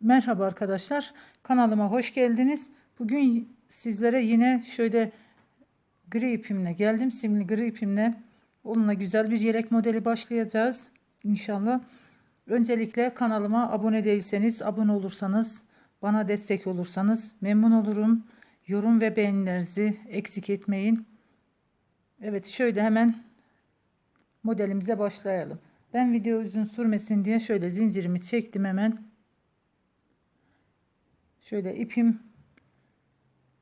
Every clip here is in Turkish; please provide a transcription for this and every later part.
Merhaba arkadaşlar. Kanalıma hoş geldiniz. Bugün sizlere yine şöyle gri ipimle geldim. Simli gri ipimle onunla güzel bir yelek modeli başlayacağız. İnşallah. Öncelikle kanalıma abone değilseniz, abone olursanız, bana destek olursanız memnun olurum. Yorum ve beğenilerinizi eksik etmeyin. Evet şöyle hemen modelimize başlayalım. Ben video uzun sürmesin diye şöyle zincirimi çektim hemen. Şöyle ipim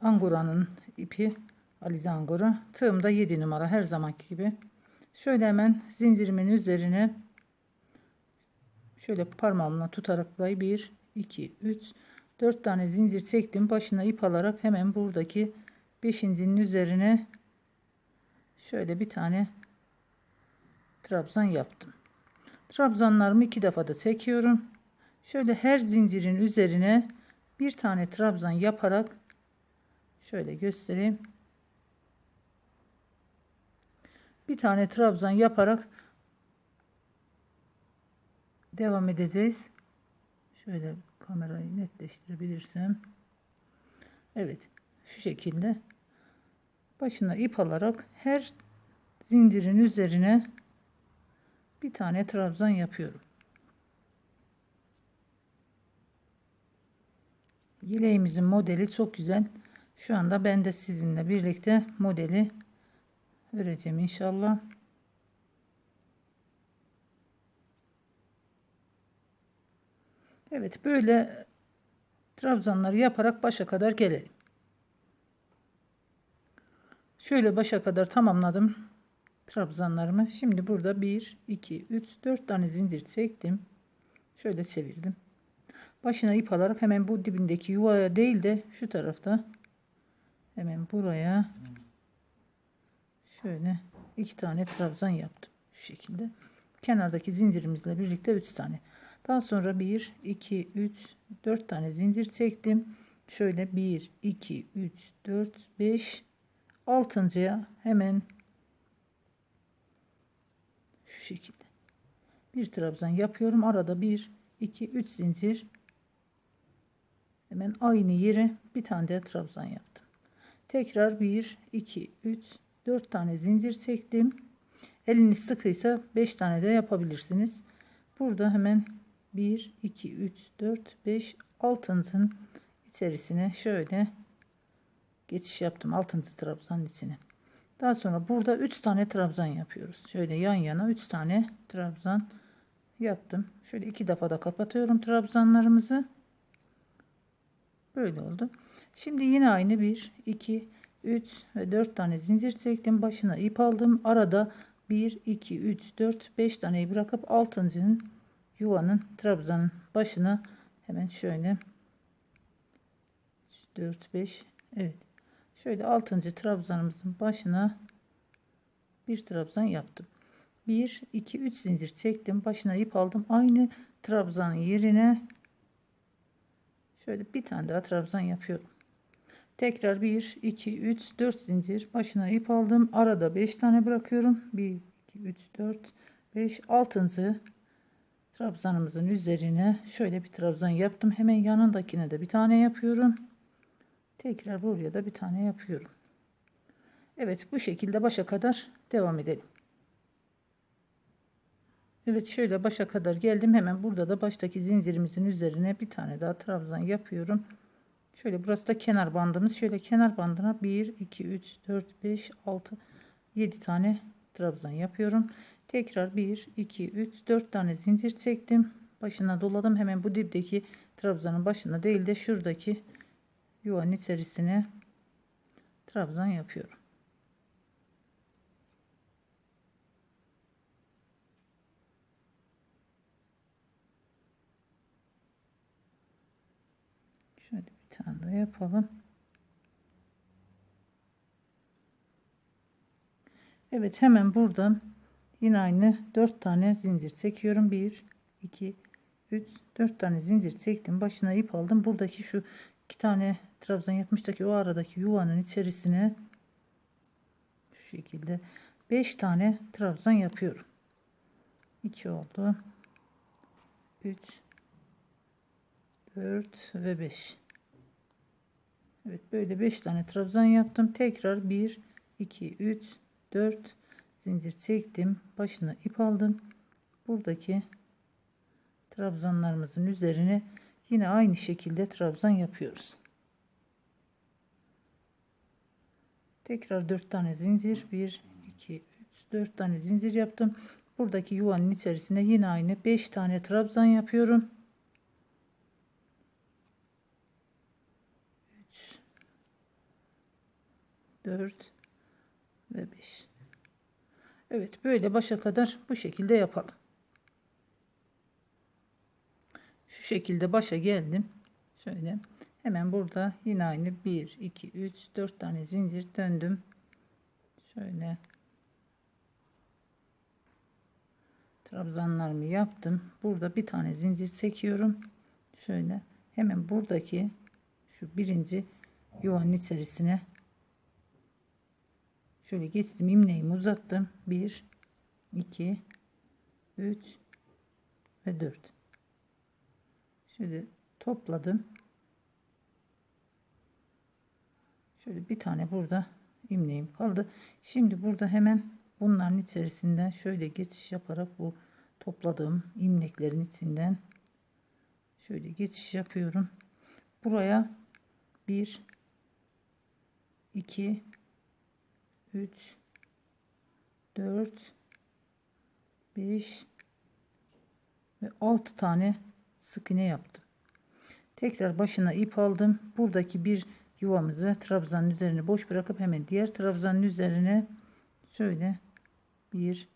Angora'nın ipi Alize Angora. Tığım da 7 numara her zamanki gibi. Şöyle hemen zincirimin üzerine şöyle parmağımla tutarak 1 2 3 4 tane zincir çektim. Başına ip alarak hemen buradaki 5.'nin üzerine şöyle bir tane trabzan yaptım. Trabzanlarımı iki defa da çekiyorum. Şöyle her zincirin üzerine bir tane trabzan yaparak şöyle göstereyim. Bir tane trabzan yaparak devam edeceğiz. Şöyle kamerayı netleştirebilirsem. Evet. Şu şekilde başına ip alarak her zincirin üzerine bir tane trabzan yapıyorum. Yeleğimizin modeli çok güzel. Şu anda ben de sizinle birlikte modeli öreceğim inşallah. Evet böyle trabzanları yaparak başa kadar gelelim. Şöyle başa kadar tamamladım trabzanlarımı. Şimdi burada 1, 2, 3, 4 tane zincir çektim. Şöyle çevirdim. Başına ip alarak hemen bu dibindeki yuvaya değil de şu tarafta hemen buraya şöyle iki tane trabzan yaptım. Şu şekilde. Kenardaki zincirimizle birlikte 3 tane. Daha sonra 1, 2, 3, 4 tane zincir çektim. Şöyle 1, 2, 3, 4, 5, 6.ya hemen şu şekilde bir trabzan yapıyorum. Arada 1, 2, 3 zincir hemen aynı yere bir tane de trabzan yaptım. Tekrar 1, 2, 3, 4 tane zincir çektim. Eliniz sıkıysa 5 tane de yapabilirsiniz. Burada hemen 1, 2, 3, 4, 5, 6'nın içerisine şöyle geçiş yaptım. 6. trabzanın içine. Daha sonra burada 3 tane trabzan yapıyoruz. Şöyle yan yana 3 tane trabzan yaptım. Şöyle iki defa da kapatıyorum trabzanlarımızı. Böyle oldu. Şimdi yine aynı 1, 2, 3 ve 4 tane zincir çektim. Başına ip aldım. Arada 1, 2, 3, 4, 5 taneyi bırakıp 6.'nın yuvanın trabzanın başına hemen şöyle 4, 5 evet Şöyle 6. trabzanımızın başına bir trabzan yaptım. 1 2 3 zincir çektim. Başına ip aldım. Aynı trabzanın yerine şöyle bir tane daha trabzan yapıyorum. Tekrar 1 2 3 4 zincir başına ip aldım. Arada 5 tane bırakıyorum. 1 2 3 4 5 6. trabzanımızın üzerine şöyle bir trabzan yaptım. Hemen yanındakine de bir tane yapıyorum. Tekrar buraya da bir tane yapıyorum. Evet bu şekilde başa kadar devam edelim. Evet şöyle başa kadar geldim. Hemen burada da baştaki zincirimizin üzerine bir tane daha trabzan yapıyorum. Şöyle burası da kenar bandımız. Şöyle kenar bandına 1, 2, 3, 4, 5, 6, 7 tane trabzan yapıyorum. Tekrar 1, 2, 3, 4 tane zincir çektim. Başına doladım. Hemen bu dipteki trabzanın başına değil de şuradaki yuvanın içerisine trabzan yapıyorum. Şöyle bir tane daha yapalım. Evet hemen buradan yine aynı 4 tane zincir çekiyorum. 1 2 3 4 tane zincir çektim. Başına ip aldım. Buradaki şu iki tane trabzan yapmıştaki o aradaki yuvanın içerisine şu şekilde 5 tane trabzan yapıyorum. 2 oldu. 3 4 ve 5. Evet böyle 5 tane trabzan yaptım. Tekrar 1 2 3 4 zincir çektim. Başına ip aldım. Buradaki trabzanlarımızın üzerine yine aynı şekilde trabzan yapıyoruz. Tekrar 4 tane zincir 1 2 3 4 tane zincir yaptım. Buradaki yuvanın içerisine yine aynı 5 tane trabzan yapıyorum. 3 4 ve 5. Evet böyle başa kadar bu şekilde yapalım. Şu şekilde başa geldim. Şöyle hemen burada yine aynı 1 2 3 4 tane zincir döndüm. Şöyle trabzanlarımı yaptım. Burada bir tane zincir çekiyorum. Şöyle hemen buradaki şu birinci yuvanın içerisine şöyle geçtim imleğimi uzattım. 1 2 3 ve 4 şöyle topladım. Şöyle bir tane burada imleğim kaldı. Şimdi burada hemen bunların içerisinden şöyle geçiş yaparak bu topladığım imleklerin içinden şöyle geçiş yapıyorum. Buraya 1 2 3 4 5 ve 6 tane sık iğne yaptım. Tekrar başına ip aldım. Buradaki bir yuvamızı trabzanın üzerine boş bırakıp hemen diğer trabzanın üzerine şöyle 1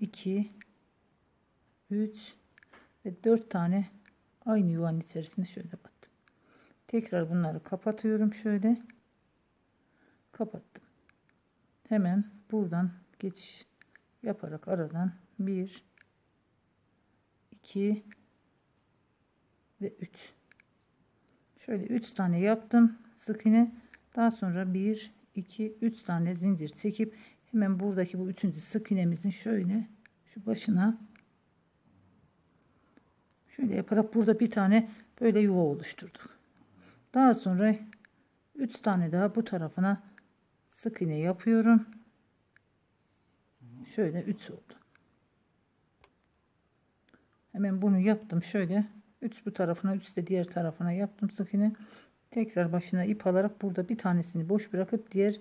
2 3 ve 4 tane aynı yuvanın içerisinde şöyle battım. Tekrar bunları kapatıyorum şöyle. Kapattım. Hemen buradan geçiş yaparak aradan 1 2 ve 3 şöyle 3 tane yaptım sık iğne. Daha sonra 1 2 3 tane zincir çekip hemen buradaki bu üçüncü sık iğnemizin şöyle şu başına şöyle yaparak burada bir tane böyle yuva oluşturduk. Daha sonra 3 tane daha bu tarafına sık iğne yapıyorum. Şöyle 3 oldu. Hemen bunu yaptım. Şöyle 3 bu tarafına 3 de diğer tarafına yaptım sık iğne. Tekrar başına ip alarak burada bir tanesini boş bırakıp diğer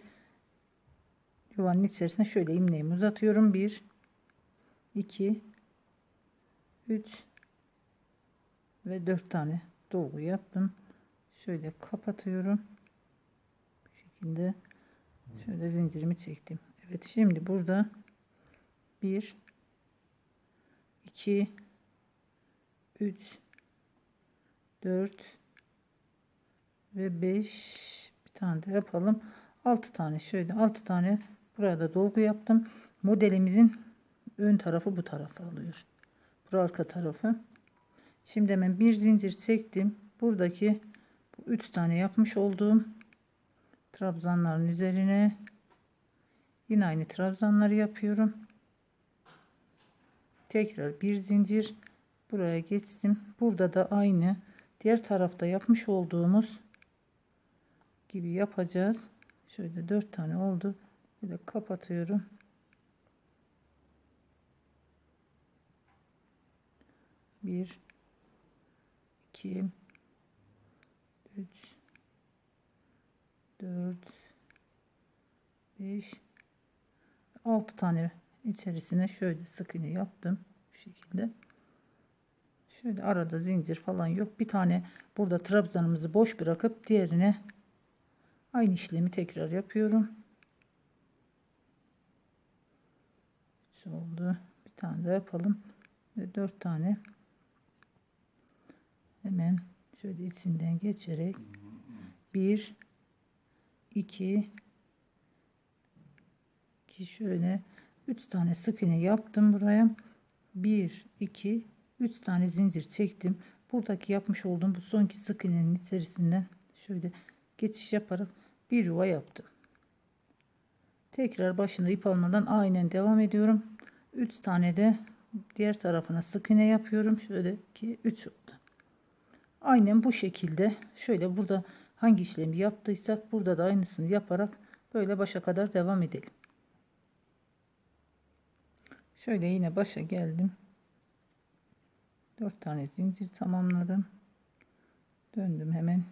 yuvanın içerisine şöyle imleğimi uzatıyorum. 1 2 3 ve 4 tane dolgu yaptım. Şöyle kapatıyorum. Bu şekilde şöyle zincirimi çektim. Evet şimdi burada 1 2 3 4 ve 5 bir tane de yapalım. 6 tane. Şöyle 6 tane burada dolgu yaptım. Modelimizin ön tarafı bu tarafa alıyor bu arka tarafı. Şimdi hemen bir zincir çektim. Buradaki bu 3 tane yapmış olduğum trabzanların üzerine yine aynı trabzanları yapıyorum. Tekrar bir zincir buraya geçtim. Burada da aynı diğer tarafta yapmış olduğumuz gibi yapacağız. Şöyle dört tane oldu. De kapatıyorum. Bir iki üç dört. Beş. Altı tane içerisine şöyle sık iğne yaptım bu şekilde. Şöyle arada zincir falan yok. Bir tane burada trabzanımızı boş bırakıp diğerine aynı işlemi tekrar yapıyorum. Oldu. Bir tane daha yapalım. Ve dört tane hemen şöyle içinden geçerek bir iki. İki şöyle. Üç tane sık iğne yaptım buraya. Bir iki. Üç tane zincir çektim. Buradaki yapmış olduğum bu sonki sık iğnenin içerisinden şöyle geçiş yaparak bir yuva yaptım. Tekrar başında ip almadan aynen devam ediyorum. 3 tane de diğer tarafına sık iğne yapıyorum. Şöyle ki 3 oldu. Aynen bu şekilde. Şöyle burada hangi işlemi yaptıysak burada da aynısını yaparak böyle başa kadar devam edelim. Şöyle yine başa geldim. 4 tane zincir tamamladım. Döndüm hemen.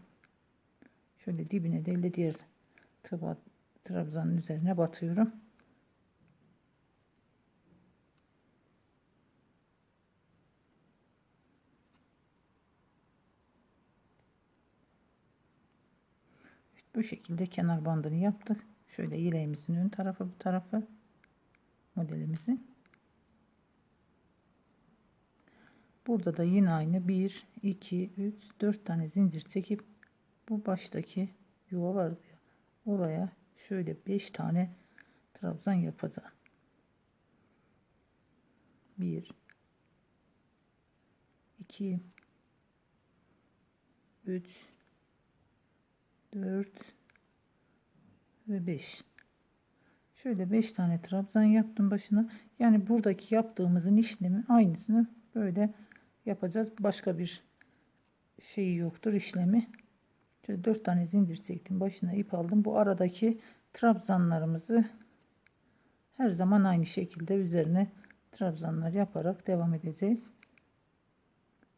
Şöyle dibine değil de diğer trabzanın üzerine batıyorum. Bu şekilde kenar bandını yaptık. Şöyle yeleğimizin ön tarafı bu tarafı modelimizin. Burada da yine aynı 1, 2, 3, 4 tane zincir çekip bu baştaki yuva vardı ya oraya şöyle 5 tane trabzan yapacağım. 1 2 3 4 ve 5 şöyle 5 tane trabzan yaptım başına. Yani buradaki yaptığımızın işlemi aynısını böyle yapacağız. Başka bir şeyi yoktur işlemi. Şöyle 4 tane zincir çektim başına ip aldım. Bu aradaki trabzanlarımızı her zaman aynı şekilde üzerine trabzanlar yaparak devam edeceğiz.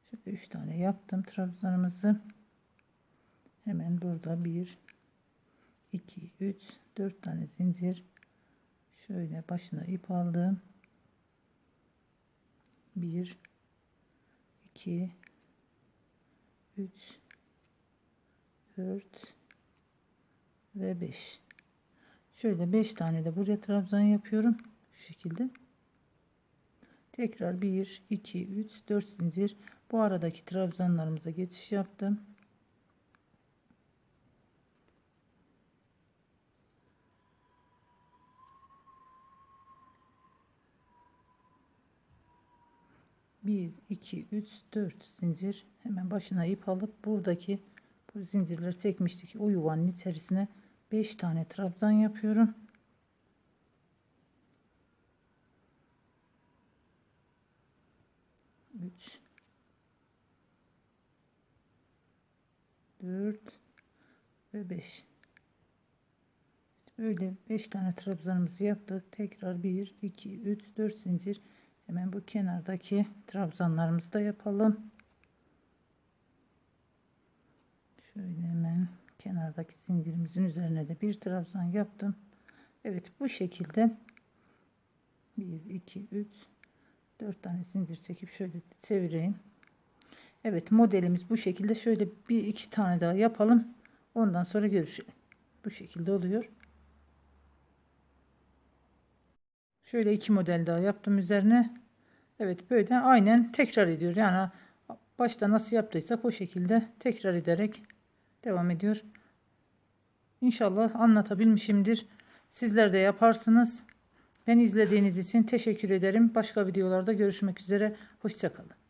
Şöyle 3 tane yaptım trabzanımızı hemen burada 1 2 3 4 tane zincir. Şöyle başına ip aldım. 1 2 3 4 ve 5 şöyle 5 tane de buraya trabzan yapıyorum. Şu şekilde. Tekrar 1 2 3 4 zincir. Bu aradaki trabzanlarımıza geçiş yaptım bir iki üç dört zincir. Hemen başına ip alıp buradaki bu zincirleri çekmiştik. O yuvanın içerisine 5 tane trabzan yapıyorum. Üç. Dört ve beş. Böyle 5 tane trabzanımızı yaptık. Tekrar 1 2 3 4 zincir hemen bu kenardaki trabzanlarımızı da yapalım. Şöyle hemen kenardaki zincirimizin üzerine de bir trabzan yaptım. Evet bu şekilde 1 2 3 4 tane zincir çekip şöyle çevireyim. Evet modelimiz bu şekilde. Şöyle bir iki tane daha yapalım. Ondan sonra görüşelim. Bu şekilde oluyor Şöyle iki model daha yaptım üzerine. Evet böyle aynen tekrar ediyor. Yani başta nasıl yaptıysak o şekilde tekrar ederek devam ediyor. İnşallah anlatabilmişimdir. Sizler de yaparsınız. Ben izlediğiniz için teşekkür ederim. Başka videolarda görüşmek üzere. Hoşçakalın.